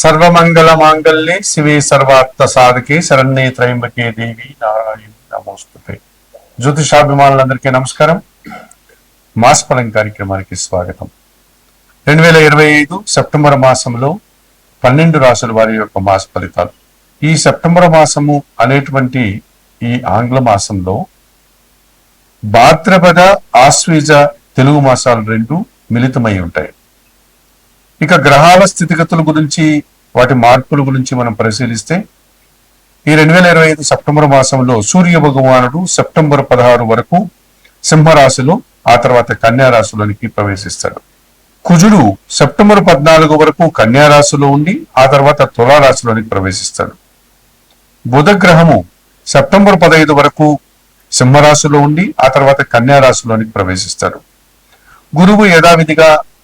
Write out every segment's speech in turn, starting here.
సర్వమంగళ మాంగళ్యే శివే సర్వార్థ సాధకే శరణ్యే త్రయంబకే దేవి నారాయణ నమోస్తుతే. జ్యోతిషాభిమానులందరికీ నమస్కారం. మాసఫలం కార్యక్రమానికి స్వాగతం. రెండు వేల ఇరవై ఐదు సెప్టెంబర్ మాసంలో పన్నెండు రాసుల వారి యొక్క మాస ఫలితాలు. ఈ సెప్టెంబర్ మాసము అనేటువంటి ఈ ఆంగ్ల మాసంలో భాద్రపద ఆశ్వీజ తెలుగు మాసాలు రెండు మిళితమై ఉంటాయి. ఇక గ్రహాల స్థితిగతుల గురించి వాటి మార్పుల గురించి మనం పరిశీలిస్తే ఈ రెండు వేల ఇరవై ఐదు సెప్టెంబర్ మాసంలో సూర్య భగవానుడు సెప్టెంబర్ పదహారు వరకు సింహరాశిలో ఆ తర్వాత కన్యారాశిలోనికి ప్రవేశిస్తాడు. కుజుడు సెప్టెంబర్ పద్నాలుగు వరకు కన్యారాశిలో ఉండి ఆ తర్వాత తులారాశిలోనికి ప్రవేశిస్తాడు. బుధ గ్రహము సెప్టెంబర్ పదహైదు వరకు సింహరాశిలో ఉండి ఆ తర్వాత కన్యారాశిలోనికి ప్రవేశిస్తాడు. గురువు యథావిధిగా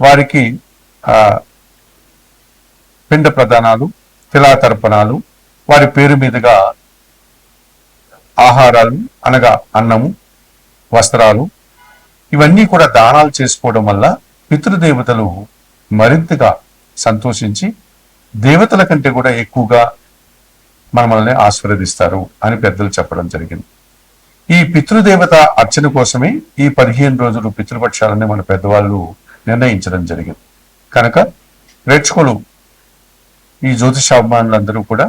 వారికి పిండ ప్రదానాలు తిలాతర్పణాలు వారి పేరు మీదుగా ఆహారాలు అనగా అన్నము వస్త్రాలు ఇవన్నీ కూడా దానాలు చేసుకోవడం వల్ల పితృదేవతలు మరింతగా సంతోషించి దేవతల కంటే కూడా ఎక్కువగా మనల్ని ఆశీర్వదిస్తారు అని పెద్దలు చెప్పడం జరిగింది. ఈ పితృదేవత అర్చన కోసమే ఈ పదిహేను రోజులు పితృపక్షాలని మన పెద్దవాళ్ళు నిర్ణయించడం జరిగింది. కనుక ప్రేక్షకులు ఈ జ్యోతిషాభిమానులందరూ కూడా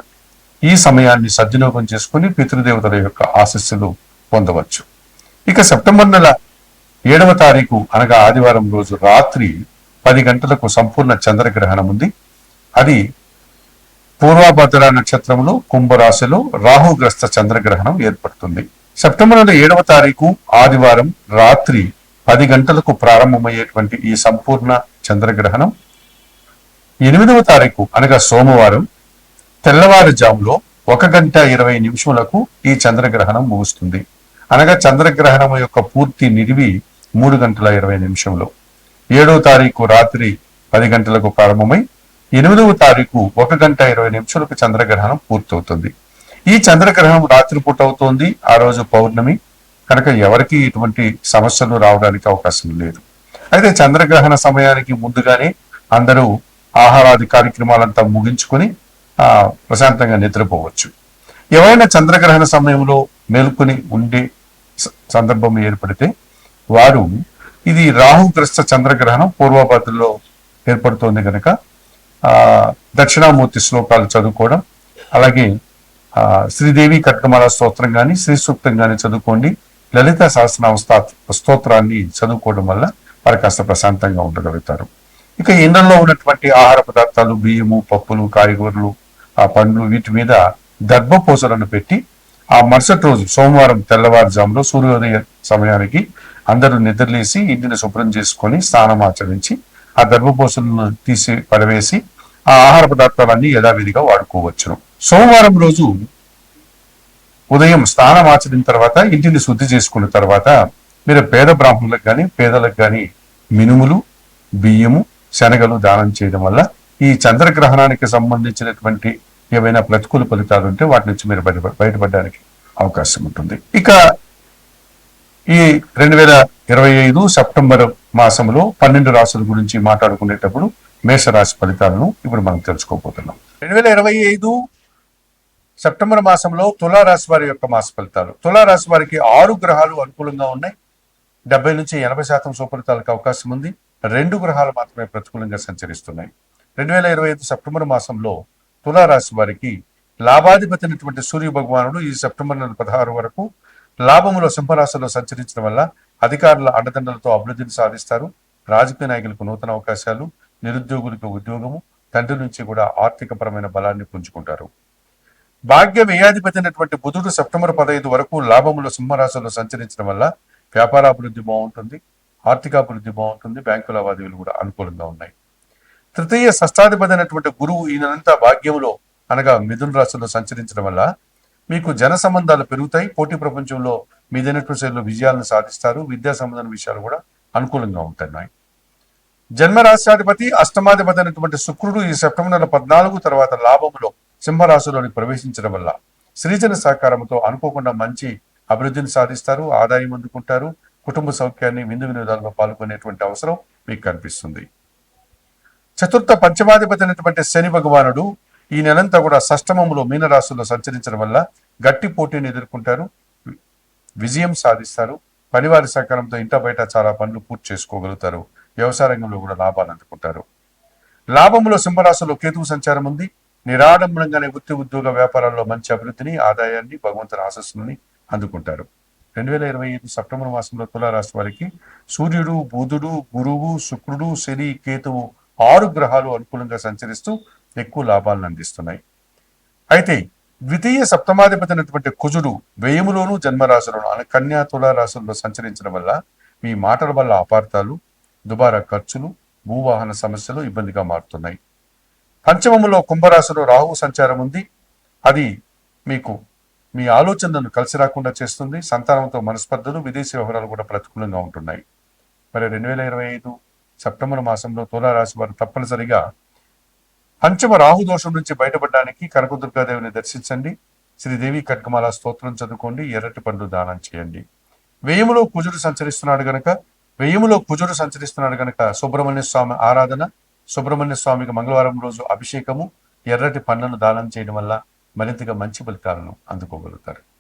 ఈ సమయాన్ని సద్వినియోగం చేసుకుని పితృదేవతల యొక్క ఆశస్సులు పొందవచ్చు. ఇక సెప్టెంబర్ నెల ఏడవ తారీఖు అనగా ఆదివారం రోజు రాత్రి పది గంటలకు సంపూర్ణ చంద్రగ్రహణం ఉంది. అది పూర్వభద్ర నక్షత్రంలో కుంభరాశిలో రాహుగ్రస్త చంద్రగ్రహణం ఏర్పడుతుంది. సెప్టెంబర్ నెల ఏడవ తారీఖు ఆదివారం రాత్రి పది గంటలకు ప్రారంభమయ్యేటువంటి ఈ సంపూర్ణ చంద్రగ్రహణం. ఎనిమిదవ తారీఖు అనగా సోమవారం తెల్లవారుజాములో ఒక గంట ఇరవై నిమిషములకు ఈ చంద్రగ్రహణం ముగుస్తుంది. అనగా చంద్రగ్రహణం యొక్క పూర్తి నిడివి మూడు గంటల ఇరవై నిమిషంలో ఏడవ తారీఖు రాత్రి పది గంటలకు ప్రారంభమై ఎనిమిదవ తారీఖు ఒక గంట ఇరవై నిమిషాలకు చంద్రగ్రహణం పూర్తవుతుంది. ఈ చంద్రగ్రహణం రాత్రిపూట అవుతోంది. ఆ రోజు పౌర్ణమి. కనుక ఎవరికి ఇటువంటి సమస్యలు రావడానికి అవకాశం లేదు. అయితే చంద్రగ్రహణ సమయానికి ముందుగానే అందరూ ఆహారాది కార్యక్రమాలంతా ముగించుకొని ఆ ప్రశాంతంగా నిద్రపోవచ్చు. ఎవరైనా చంద్రగ్రహణ సమయంలో మేల్కొని ఉండే స- సందర్భం ఏర్పడితే వారు ఇది రాహుగ్రస్త చంద్రగ్రహణం పూర్వభద్రలో ఏర్పడుతోంది కనుక ఆ దక్షిణామూర్తి శ్లోకాలు చదువుకోవడం అలాగే ఆ శ్రీదేవి కట్కమాల స్తోత్రం కానీ శ్రీ సూక్తం కానీ చదువుకోండి. లలిత సహస్రనామ స్తోత్ర- స్తోత్రాన్ని చదువుకోవడం వల్ల వారు కాస్త ప్రశాంతంగా ఉండగలుగుతారు. ఇక ఇళ్ళలో ఉన్నటువంటి ఆహార పదార్థాలు బియ్యము పప్పులు కాయగూరలు ఆ పండ్లు వీటి మీద దర్భపూసలను పెట్టి ఆ మరుసటి రోజు సోమవారం తెల్లవారుజాములో సూర్యోదయ సమయానికి అందరూ నిద్రలేసి ఇంటిని శుభ్రం చేసుకొని స్నానం ఆచరించి ఆ దర్భపూసలను తీసి పడవేసి ఆ ఆహార పదార్థాలన్నీ యథావిధిగా వాడుకోవచ్చును. సోమవారం రోజు ఉదయం స్నానం ఆచరిన తర్వాత ఇంటిని శుద్ధి చేసుకున్న తర్వాత మీరు పేద బ్రాహ్మణులకు కానీ పేదలకు కానీ మినుములు బియ్యము శనగలు దానం చేయడం వల్ల ఈ చంద్రగ్రహణానికి సంబంధించినటువంటి ఏవైనా ప్రతికూల ఫలితాలు ఉంటే వాటి నుంచి మీరు బయట బయటపడడానికి అవకాశం ఉంటుంది. ఇక ఈ రెండు వేల ఇరవై ఐదు సెప్టెంబర్ మాసంలో పన్నెండు రాసుల గురించి మాట్లాడుకునేటప్పుడు మేషరాశి ఫలితాలను ఇప్పుడు మనం తెలుసుకోబోతున్నాం. రెండు వేల ఇరవై ఐదు సెప్టెంబర్ మాసంలో తులారాశి వారి యొక్క మాస ఫలితాలు. తులారాశి వారికి ఆరు గ్రహాలు అనుకూలంగా ఉన్నాయి. డెబ్బై నుంచి ఎనభై శాతం సుఫలితాలకు అవకాశం ఉంది. రెండు గ్రహాలు మాత్రమే ప్రతికూలంగా సంచరిస్తున్నాయి. రెండు వేల ఇరవై ఐదు సెప్టెంబర్ మాసంలో తులారాశి వారికి లాభాధిపతినటువంటి సూర్య భగవానుడు ఈ సెప్టెంబర్ నెల పదహారు వరకు లాభములో సింహరాశిలో సంచరించడం వల్ల అధికారుల అండదండలతో అభివృద్ధిని సాధిస్తారు. రాజకీయ నాయకులకు నూతన అవకాశాలు నిరుద్యోగులకు ఉద్యోగము తండ్రి నుంచి కూడా ఆర్థికపరమైన బలాన్ని పుంజుకుంటారు. భాగ్య వ్యయాధిపతి అయినటువంటి బుధుడు సెప్టెంబర్ పదహైదు వరకు లాభములో సింహరాశిలో సంచరించడం వల్ల వ్యాపారాభివృద్ధి బాగుంటుంది ఆర్థికాభివృద్ధి బాగుంటుంది బ్యాంకు లావాదేవీలు కూడా అనుకూలంగా ఉన్నాయి. తృతీయ షష్టాధిపతి అయినటువంటి గురువు ఈయనంతా భాగ్యంలో అనగా మిథున రాశిలో సంచరించడం వల్ల మీకు జన సంబంధాలు పెరుగుతాయి పోటీ ప్రపంచంలో మీదైనటువంటి శైలిలో విజయాలను సాధిస్తారు విద్యా సంబంధమైన విషయాలు కూడా అనుకూలంగా ఉంటున్నాయి. జన్మ రాష్ట్రాధిపతి అష్టమాధిపతి అయినటువంటి శుక్రుడు ఈ సెప్టెంబర్ నెల పద్నాలుగు తర్వాత లాభములో సింహరాశిలోని ప్రవేశించడం వల్ల శ్రీజన సహకారంతో అనుకోకుండా మంచి అభివృద్ధిని సాధిస్తారు ఆదాయం అందుకుంటారు కుటుంబ సౌఖ్యాన్ని విందు వినోదాల్లో పాల్గొనేటువంటి అవసరం మీకు కనిపిస్తుంది. చతుర్థ పంచమాధిపతి అయినటువంటి శని భగవానుడు ఈ నెలంతా కూడా సష్టమంలో మీనరాశుల్లో సంచరించడం వల్ల గట్టి పోటీని ఎదుర్కొంటారు విజయం సాధిస్తారు పనివారి సహకారంతో ఇంట బయట చాలా పనులు పూర్తి చేసుకోగలుగుతారు వ్యవసాయ రంగంలో కూడా లాభాలు అందుకుంటారు. లాభంలో సింహరాశిలో కేతువు సంచారం ఉంది నిరాడంబరంగానే వృత్తి ఉద్యోగ వ్యాపారాల్లో మంచి అభివృద్ధిని ఆదాయాన్ని భగవంతుని ఆశస్సుని అందుకుంటారు. రెండు వేల ఇరవై ఐదు సెప్టెంబర్ మాసంలో తులారాశి వారికి సూర్యుడు బుధుడు గురువు శుక్రుడు శని కేతువు ఆరు గ్రహాలు అనుకూలంగా సంచరిస్తూ ఎక్కువ లాభాలను అందిస్తున్నాయి. అయితే ద్వితీయ సప్తమాధిపతి అయినటువంటి కుజుడు వ్యయములోను జన్మరాశులను అనే కన్యా తులారాశుల్లో సంచరించడం వల్ల మీ మాటల వల్ల అపార్థాలు దుబారా ఖర్చులు భూవాహన సమస్యలు ఇబ్బందిగా మారుతున్నాయి. పంచమములో కుంభరాశిలో రాహు సంచారం ఉంది. అది మీకు మీ ఆలోచనలను కలిసి రాకుండా చేస్తుంది. సంతానంతో మనస్పర్ధలు విదేశీ వ్యవహారాలు కూడా ప్రతికూలంగా ఉంటున్నాయి. మరి రెండు వేల ఇరవై ఐదు సెప్టెంబర్ మాసంలో తులారాశి వారు తప్పనిసరిగా పంచమ రాహు దోషం నుంచి బయటపడడానికి కనకదుర్గాదేవిని దర్శించండి. శ్రీదేవి కట్కమాల స్తోత్రం చదువుకోండి. ఎర్రటి పండ్లు దానం చేయండి. వేయములో కుజుడు సంచరిస్తున్నాడు గనక వేయములో కుజుడు సంచరిస్తున్నాడు గనక సుబ్రహ్మణ్య స్వామి ఆరాధన సుబ్రహ్మణ్య స్వామికి మంగళవారం రోజు అభిషేకము ఎర్రటి పండ్లను దానం చేయడం వల్ల మరింతగా మంచి ఫలితాలను అందుకోగలుగుతారు.